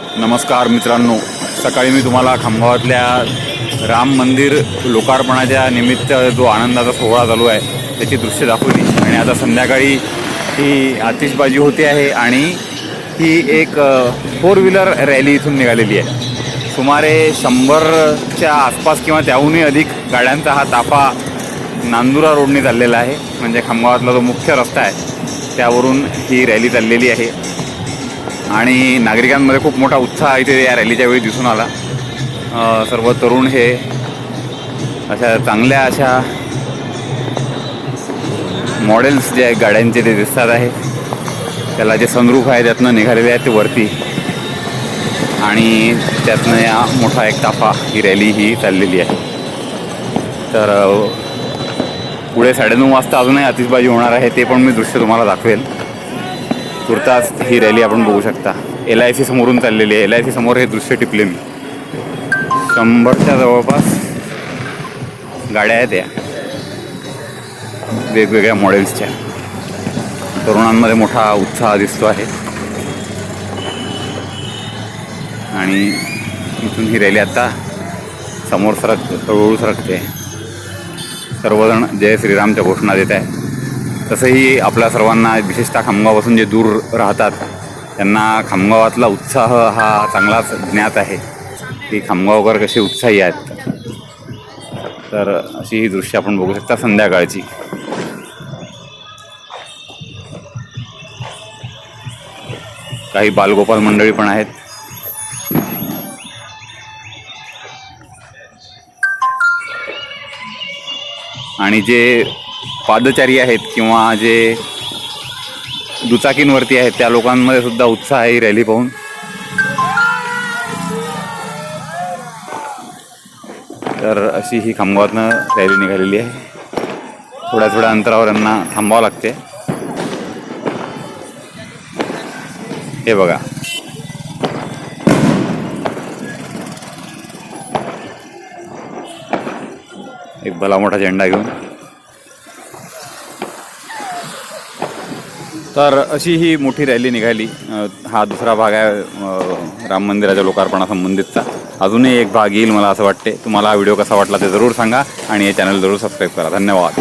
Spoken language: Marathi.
नमस्कार मित्रांनो. सकाळी मी तुम्हाला खामगावातल्या राम मंदिर लोकार्पणाच्या निमित्त जो आनंदाचा सोहळा चालू आहे त्याची दृश्य दाखवली. आणि आता संध्याकाळी ही आतिषबाजी होते आहे आणि ही एक फोर व्हीलर रॅली इथून निघालेली आहे. सुमारे शंभरच्या आसपास किंवा त्याहूनही अधिक गाड्यांचा हा ताफा नांदुरा रोडने चाललेला आहे. म्हणजे खामगावातला जो मुख्य रस्ता आहे त्यावरून ही रॅली चाललेली आहे. आणि नागरिकांमध्ये खूप मोठा उत्साह इथे या रॅलीच्या वेळी दिसून आला. सर्व तरुण हे अशा चांगल्या अशा मॉडेल्स जे आहेत गाड्यांचे ते दिसतात आहे. त्याला जे सनरूफ आहे त्यातनं निघालेले आहेत ते वरती. आणि त्यातनं या मोठा एक ताफा ही रॅली ही चाललेली आहे. तर पुढे साडेनऊ वाजता अजूनही आतिषबाजी होणार आहे ते पण मी दृश्य तुम्हाला दाखवेल. तुर्तास ही रॅली आपण बघू शकता. एल आय सी समोरून चाललेली आहे. एल आय सी समोर हे दृश्य टिपले मी. शंभरच्या जवळपास गाड्या आहेत या. वेगवेगळ्या मॉडेल्सच्या तरुणांमध्ये मोठा उत्साह दिसतो आहे. आणि इथून ही रॅली आता समोर सरक हळूहळू सरकते. सर्वजण जय श्रीरामच्या घोषणा देत आहे तसंही आपल्या सर्वांना विशेषतः खामगावापासून जे दूर राहतात त्यांना खामगावातला उत्साह हा चांगलाच ज्ञात आहे. की खामगावकर कसे उत्साही आहेत. तर अशी ही दृश्य आपण बघू शकता संध्याकाळची. काही बालगोपाल मंडळी पण आहेत. आणि जे पादचारी आहेत किंवा जे दुचाकींवरती आहेत त्या लोकांमध्ये सुद्धा उत्साह आहे ही रॅली पाहून. तर अशी ही खामगावातनं रॅली निघालेली आहे. थोड्या थोड्या अंतरावर यांना थांबावं लागते. हे बघा. एक भला मोठा झेंडा घेऊन. तर अशी ही मोठी रॅली निघाली. हा दुसरा भाग आहे राम मंदिराच्या लोकार्पणासंबंधितचा अजूनही एक भाग येईल मला असं वाटते. तुम्हाला हा व्हिडिओ कसा वाटला ते जरूर सांगा आणि हे चॅनल जरूर सबस्क्राईब करा. धन्यवाद.